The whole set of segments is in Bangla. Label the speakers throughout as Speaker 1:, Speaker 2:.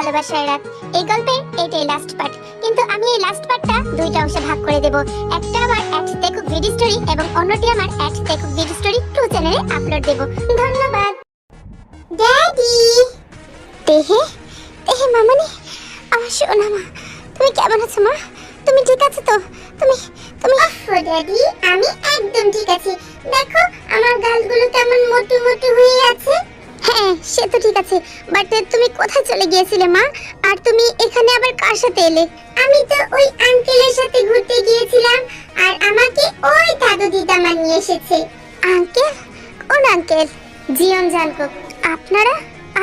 Speaker 1: ভালোবাসার রাত। এই গল্পের এটাই লাস্ট পার্ট কিন্তু আমি এই লাস্ট পার্টটা দুইটা অংশে ভাগ করে দেব। একটা আমার অ্যাট দেখুক ভিডিও স্টোরি এবং অন্যটি আমার অ্যাট দেখুক ভিডিও স্টোরি টু চ্যানেলে আপলোড দেব। ধন্যবাদ। ড্যাডি দেহে? দেহে মামনি? আমার সোনা মা, তুমি কেমন আছো মা? তুমি ঠিক আছো তো? তুমি তুমি ড্যাডি আমি একদম ঠিক আছি। দেখো, আমার গালগুলো কেমন মোটু মোটু হয়ে আছে। হ্যাঁ সে তো ঠিক আছে। বাট তুমি কোথায় চলে গিয়েছিলে, মা? আর তুমি এখানে আবার কার সাথে এলে? আমি তো ওই আঙ্কেলের সাথে ঘুরতে গিয়েছিলাম, আর আমাকে ওই দাদু দিদামা নিয়ে এসেছে। আঙ্কেল কোন আঙ্কেল জিয়ন জানকো। আপনারা?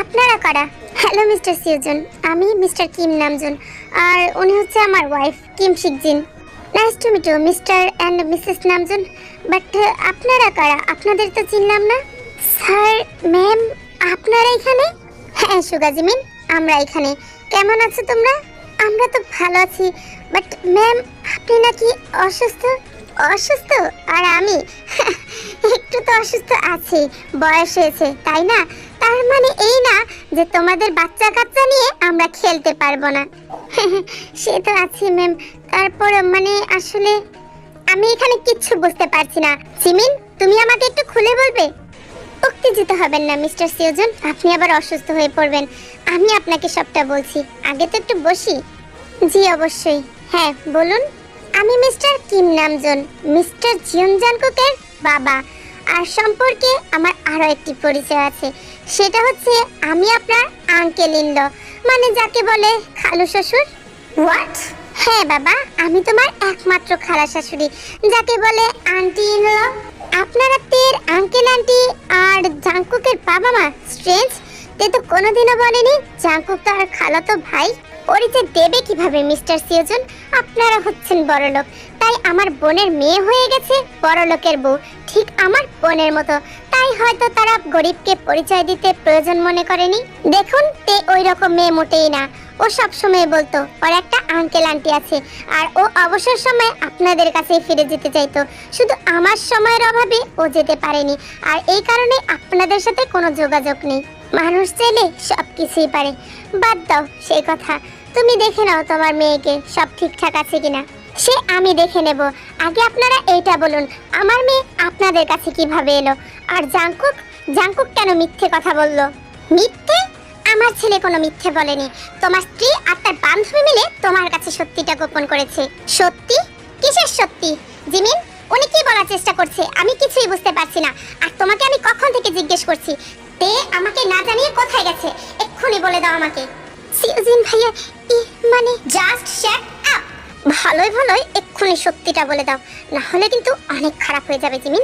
Speaker 1: আপনারা কারা? Hello mister Seojin. আমি মিস্টার কিম নামজুন, আর উনি হচ্ছে আমার wife Kim Seokjin. Nice to meet you mister and Mrs Namjoon. But আপনারা কারা? আপনাদের তো চিনলাম না। স্যার ম্যাম আপনারা এখানে? হ্যাঁ সুগাজিমিন, আমরা এখানে। কেমন আছো তোমরা? আমরা তো ভালো আছি। বাট ম্যাম আপনি নাকি অসুস্থ? অসুস্থ? আর আমি? একটু তো অসুস্থ আছি। বয়স হয়েছে, তাই না? তার মানে এই না যে তোমাদের বাচ্চা কাচ্চা নিয়ে আমরা খেলতে পারব না। সে তো আছে ম্যাম তারপর মানে আসলে আমি এখানে কিচ্ছু বুঝতে পারছি না। সিমিন তুমি আমাকে একটু খুলে বলবে? উত্তেজিত হবেন না মিস্টার সিওজন। আপনি আবার অসুস্থ হয়ে পড়বেন। আমি আপনাকে সবটা বলছি। আগে তো একটু বসি। জি অবশ্যই। হ্যাঁ বলুন। আমি mister Kim Namjoon mister Jeon জানকুকের বাবা। আর সম্পর্কে আমার আরও একটি পরিচয় আছে। সেটা হচ্ছে আমি আপনার আঙ্কেল ইনল মানে যাকে বলে খালু শ্বশুর। হোয়াট হ্যাঁ বাবা আমি তোমার একমাত্র খালা শাশুড়ি যাকে বলে আন্টি ইনল আপনারা তের আঙ্কেল আন্টি আর জাঙ্কুকের বাবা মা স্ট্রেঞ্জ তে তো কোনোদিনও বলেনি, জাংকুক তার খালাতো ভাই। পরিচয় দেবে কীভাবে মিস্টার সিওজন আপনারা হচ্ছেন বড়লোক। তাই আমার বোনের মেয়ে হয়ে গেছে, বড়লোকের বউ। ঠিক আমার বোনের মতো। তাই হয়তো তারা গরিবকে পরিচয় দিতে প্রয়োজন মনে করেনি। দেখুন, তে ওই রকম মেয়ে মোটেই না। ও সব সময় বলতো, ওর একটা আঙ্কেল আন্টি আছে। আর ও অবসর সময় আপনাদের কাছেই ফিরে যেতে চাইতো। শুধু আমার সময়ের অভাবে ও যেতে পারেনি। আর এই কারণে আপনাদের সাথে কোনো যোগাযোগ নেই। মানুষ চাইলে সব কিছুই পারে। বাদ দাও সেই কথা। তুমি দেখে নাও তোমার মেয়েকে, সব ঠিকঠাক আছে কিনা। সে আমি দেখে নেব। আগে আপনারা এইটা বলুন, আমার মেয়ে আপনাদের কাছে কীভাবে এলো? আর জাংকুক জাংকুক কেন মিথ্যে কথা বলল? মিথ্যে আমার ছেলে কোনো মিথ্যে বলেনি। তোমার স্ত্রী আর তার বান্ধবী মিলে তোমার কাছে সত্যিটা গোপন করেছে। সত্যি? কিসের সত্যি? জিমিন, উনি কি বলার চেষ্টা করছে? আমি কিছুই বুঝতে পারছি না। আর তোমাকে আমি কখন থেকে জিজ্ঞেস করছি? তে আমাকে না জানিয়ে কোথায় গেছে? এক্ষুনি বলে দাও আমাকে। সিউজিন ভাইয়া, ই মানে? জাস্ট শ্যাট আপ ভালোই ভালোই এক্ষুনি সত্যিটা বলে দাও। না হলে কিন্তু অনেক খারাপ হয়ে যাবে, জিমিন।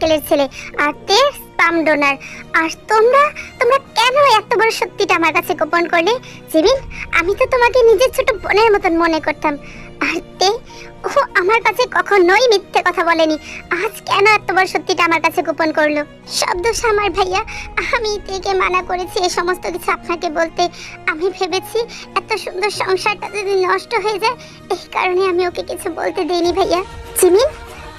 Speaker 1: আঙ্কেলের ছেলে আর তে স্পাম ডোনার। আর তোমরা তোমরা কেন এত বড় সত্যিটা আমার কাছে গোপন করলে? জিমিন, আমি তো তোমাকে নিজের ছোট বোনের মতন মনে করতাম। আর তে, ও আমার কাছে কখনোই মিথ্যে কথা বলেনি। আজ কেন এত বড় সত্যিটা আমার কাছে গোপন করল? সব দোষ আমার ভাইয়া। আমি তেকে মানা করেছি এই সমস্ত কিছু আপনাকে বলতে। আমি ভেবেছি এত সুন্দর সংসারটা যদি নষ্ট হয়ে যায়, এই কারণে আমি ওকে কিছু বলতে দেইনি ভাইয়া। জিমিন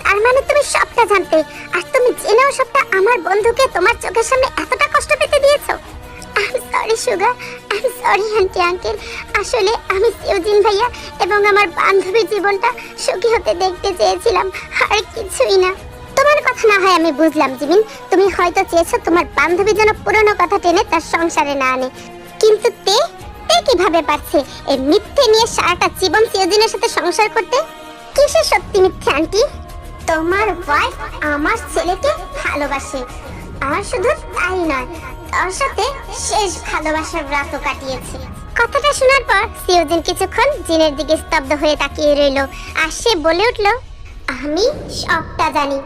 Speaker 1: তার মানে তুমি সবটা জানতে। আর তুমি জেনেও সবটা আমার বন্ধুকে তোমার চোখের সামনে এতটা কষ্ট পেতে দিয়েছ? I sorry Suga I sorry aunty uncle আসলে আমি সিউজিন ভাইয়া এবং আমার বান্ধবীর জীবনটা সুখী হতে দেখতে চেয়েছিলাম, আর কিছুই না। তোমার কথা না হয় আমি বুঝলাম, জিমিন। তুমি হয়তো চেয়েছো তোমার বান্ধবী যেন পুরনো কথা টেনে তার সংসারে না আনে। কিন্তু তে তে কীভাবে পারছে এই মিথ্যে নিয়ে সারাটা জীবন সিউজিনের সাথে সংসার করতে? কিসের সত্যি মিথ্যে আন্টি তোমার ওয়াইফ আমার ছেলেকে ভালোবাসে। আর শুধু তাই নয় তার সাথে শেষ ভালোবাসার রাতও কাটিয়েছে। কথাটা শোনার পর সিওজিন কিছুক্ষণ জিনের দিকে স্তব্ধ হয়ে তাকিয়ে রইল। আর সে বলে উঠল, আমি সবটা জানি।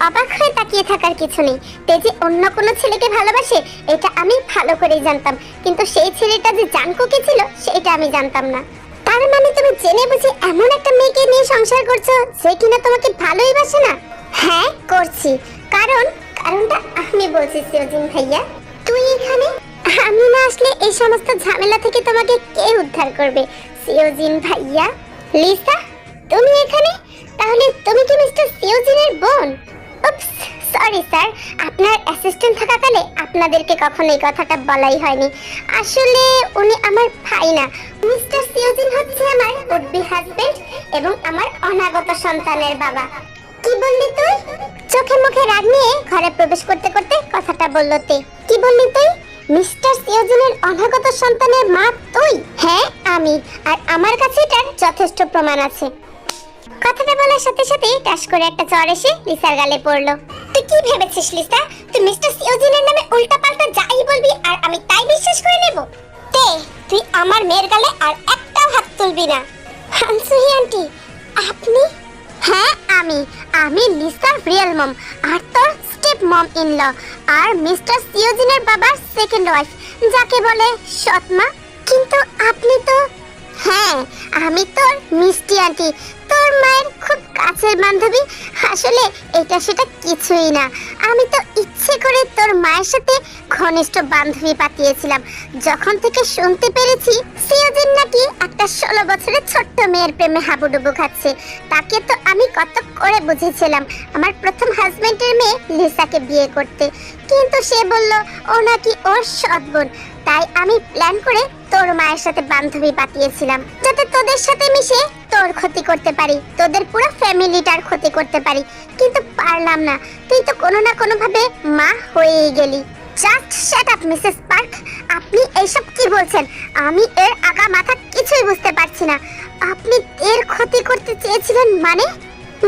Speaker 1: অবাক হয়ে তাকিয়ে থাকার কিছু নেই। তে যে অন্য কোনো ছেলেকে ভালোবাসে, এটা আমি ভালো করেই জানতাম। কিন্তু সেই ছেলেটা যে জানকুকে ছিল, সেটা আমি জানতাম না। তার মানে তুমি জেনে বুঝে এমন একটা মেয়েকে নিয়ে সংসার করছ, যে কিনা তোমাকে ভালোই বাসে না? হ্যাঁ করছি। কারণ, কারণটা আমি বলছি সিওজিন ভাইয়া। তুই এখানে? আমি না আসলে এই সমস্ত ঝামেলা থেকে তোমাকে কে উদ্ধার করবে সিওজিন ভাইয়া? লিসা, তুমি এখানে? তাহলে সরি, স্যার। আপনার অ্যাসিস্ট্যান্ট থাকাকালে আপনাদেরকে কখনো এই কথাটা বলাই হয়নি। আসলে উনি আমার ভাই না। মিস্টার সিওজিন হচ্ছে আমার উডবি হাজবেন্ড এবং আমার অনাগত সন্তানের বাবা। কি বললি তুই? চোখে মুখে রাগ নিয়ে ঘরে প্রবেশ করতে করতে কথাটা বলল তে। কি বললি তুই? মিস্টার সিওজিনের অনাগত সন্তানের মা তুই? হ্যাঁ আমি। আর আমার কাছে এটার যথেষ্ট প্রমাণ আছে। কথাটা বলার সাথে সাথে টাস করে একটা চড় এসে লিসার গালে পড়ল। তুই কি ভেবেছিস, লিসা? তুই মিস্টার সিওজিনের নামে উল্টা পাল্টা যাই বলবি আর আমি তাই বিশ্বাস করে নেব? তে, তুই আমার মেয়ের গালে আর একটাও হাত তুলবি না। হানসুহি আন্টি, আপনি? হ্যাঁ আমি। আমি লিসার রিয়েল মম আর তোর স্টেপ মম ইন ল আর মিস্টার সিওজিনের বাবার সেকেন্ড ওয়াইফ, যাকে বলে সৎমা। কিন্তু আপনি তো হ্যাঁ আমি তোর মিষ্টি আন্টি। তোর মায়ের খুব কাছের বান্ধবী। আসলে এটা সেটা কিছুই না। আমি তো ইচ্ছে করে তোর মায়ের সাথে ঘনিষ্ঠ বান্ধবী পাতিয়েছিলাম যখন থেকে শুনতে পেরেছি, সিওজিন নাকি একটা ষোলো বছরের ছোট্ট মেয়ের প্রেমে হাবুডুবু খাচ্ছে। তাকে তো আমি কত করে বুঝেছিলাম আমার প্রথম হাজবেন্ডের মেয়ে লিসাকে বিয়ে করতে। কিন্তু সে বলল, ও নাকি ওর বোন। তাই আমি প্ল্যান করে তোর মায়ের সাথে বান্ধবী পাঠিয়েছিলাম, যাতে তোদের সাথে মিশে তোর ক্ষতি করতে পারি, তোদের পুরো ফ্যামিলিটার ক্ষতি করতে পারি। কিন্তু পারলাম না, তুই তো কোনো না কোনো ভাবে মা হয়েই গেলি। Just shut up Mrs Park আপনি এইসব কি বলছেন? আমি এর আগা মাথা কিছুই বুঝতে পারছি না। আপনি এর ক্ষতি করতে চেয়েছিলেন মানে?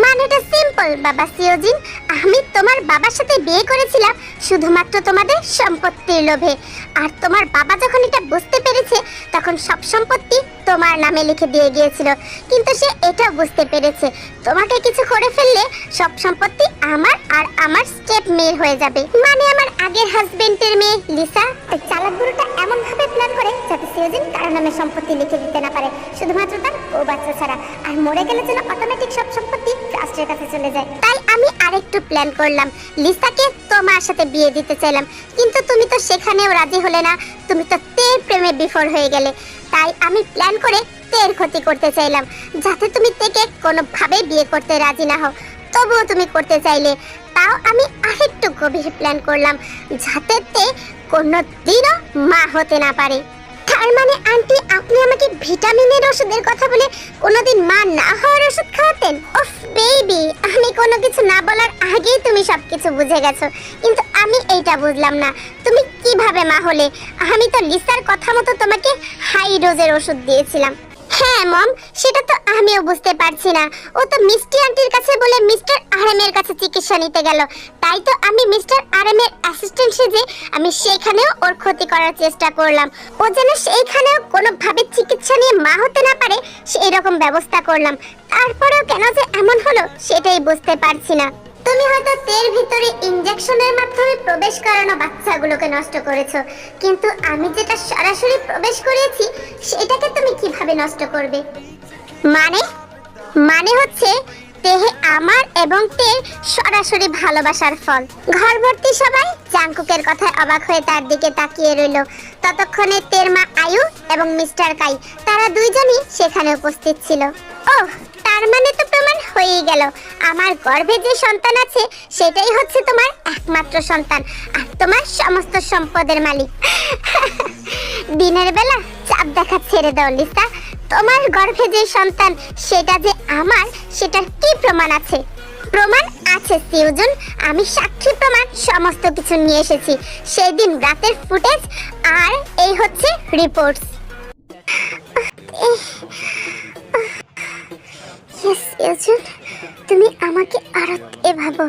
Speaker 1: মানেটা সিম্পল বাবা সিওজিন। আমি তোমার বাবার সাথে বিয়ে করেছিলাম শুধুমাত্র তোমাদের সম্পত্তির লোভে। আর তোমার বাবা যখন এটা বুঝতে পেরেছে, তখন সব সম্পত্তি তোমার নামে লিখে দিয়ে গিয়েছিল। কিন্তু সে এটাও বুঝতে পেরেছে। তোমাকে কিছু করে ফেললে সব সম্পত্তি আমার আর আমার স্টেপ মেয়ের হয়ে যাবে। মানে আমার আগের হাজবেন্ডের মেয়ে, লিসা চালাক বুড়োটা এমন ভাবে প্ল্যান করে যাতে সিওজিন কারও নামে সম্পত্তি লিখে দিতে না পারে। শুধুমাত্র তার ও বাচ্চা ছাড়া। আর মরে গেলে যেন অটোমেটিক সব সম্পত্তি ট্রাস্টের কাছে চলে যায়। তাই আমি আরেকটু প্ল্যান করলাম। লিসাকে তোমার সাথে বিয়ে দিতে চাইলাম। কিন্তু তুমি তো সেখানেও রাজি হলে না। তুমি তো তের প্রেমে বিফল হয়ে গেলে। তাই আমি প্ল্যান করে তের ক্ষতি করতে চাইলাম। যাতে তুমি তেকে কোনোভাবেই বিয়ে করতে রাজি না হও। তবুও তুমি করতে চাইলে। তাও আমি আরেকটু গভীর প্ল্যান করলাম। যাতে তে কোনো দিনও মা হতে না পারে। তার মানে আন্টি, আপনি আমাকে ভিটামিনের ওষুধের কথা বলে কোনোদিন মা না হওয়ার ওষুধ খাওয়াতেন? ওফ বেবি আমি কোনো কিছু না বলার আগেই তুমি সব কিছু বুঝে গেছো। কিন্তু আমি এইটা বুঝলাম না। তুমি কীভাবে মা হলে? আমি তো লিসার কথা মতো তোমাকে হাই ডোজের ওষুধ দিয়েছিলাম। হ্যাঁ মম, সেটা তো আমিও বুঝতে পারছি না। ও তো মিষ্টি আন্টির কাছে বলে মিস্টার আরএমের কাছে চিকিৎসা নিতে গেল। তাই তো আমি মিস্টার আরএমের অ্যাসিস্ট্যান্ট সেজে আমি সেইখানেও ওর ক্ষতি করার চেষ্টা করলাম। ও যেন সেইখানেও কোনোভাবে চিকিৎসা নিয়ে মা হতে না পারে সেই রকম ব্যবস্থা করলাম। তারপরেও কেন যে এমন হলো, সেটাই বুঝতে পারছি না। তুমি হয়তো তের ভিতরে ইনজেকশনের মাধ্যমে প্রবেশ করানো বাচ্চাগুলোকে নষ্ট করেছ, কিন্তু আমি যেটা সরাসরি প্রবেশ করিয়েছি সেটাকে তুমি কীভাবে নষ্ট করবে? মানে? মানে হচ্ছে দেহে আমার এবং তের সরাসরি ভালোবাসার ফল। ঘর ভর্তি সবাই জাংকুকের কথায় অবাক হয়ে তার দিকে তাকিয়ে রইল। ততক্ষণে তের মা আয়ু এবং মিস্টার কাই, তারা দুইজনই সেখানে উপস্থিত ছিল। ও তার মানে তো প্রমাণ হয়েই গেল। আমার গর্ভে যে সন্তান আছে, সেটাই হচ্ছে তোমার একমাত্র সন্তান আর তোমার সমস্ত সম্পদের মালিক। দিনের বেলা চাপ দেখা ছেড়ে দাও, লিসা। তোমার গর্ভে যে সন্তান, সেটা যে আমার, সেটার কি প্রমাণ আছে? প্রমাণ আছে, সিউজুন। আমি সাক্ষী প্রমাণ সমস্ত কিছু নিয়ে এসেছি। সেই দিন রাতের ফুটেজ আর এই হচ্ছে রিপোর্টস। ইয়েস ইউজুন তুমি আমাকে আরও ভাবো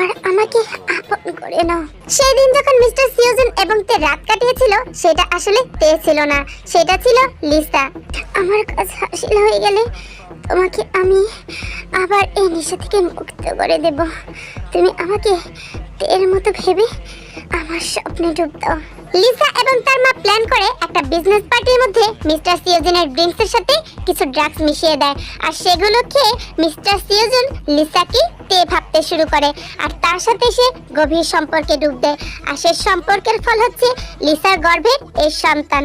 Speaker 1: আর আমাকে আপন করে নাও। সেই দিন যখন মিস্টার সিউজন এবং তে রাত কাটিয়েছিল, সেটা আসলে তে ছিল না, সেটা ছিল লিসা। আমার কাছে হাসিল হয়ে গেলে তোমাকে আমি আবার এই নেশা থেকে মুক্ত করে দেব। তুমি আমাকে এর মতো ভেবে আমার স্বপ্নে ডুব দাও লিসা এবং তার মা প্ল্যান করে একটা বিজনেস পার্টির মধ্যে মিস্টার সিওজনের ড্রিঙ্কসের সাথে কিছু ড্রাগস মিশিয়ে দেয়। আর সেগুলো খেয়ে মিস্টার সিওজন লিসাকে তে ভাবতে শুরু করে। আর তার সাথে সে গভীর সম্পর্কে ডুব দেয়। আর সে সম্পর্কের ফল হচ্ছে লিসার গর্ভের এই সন্তান।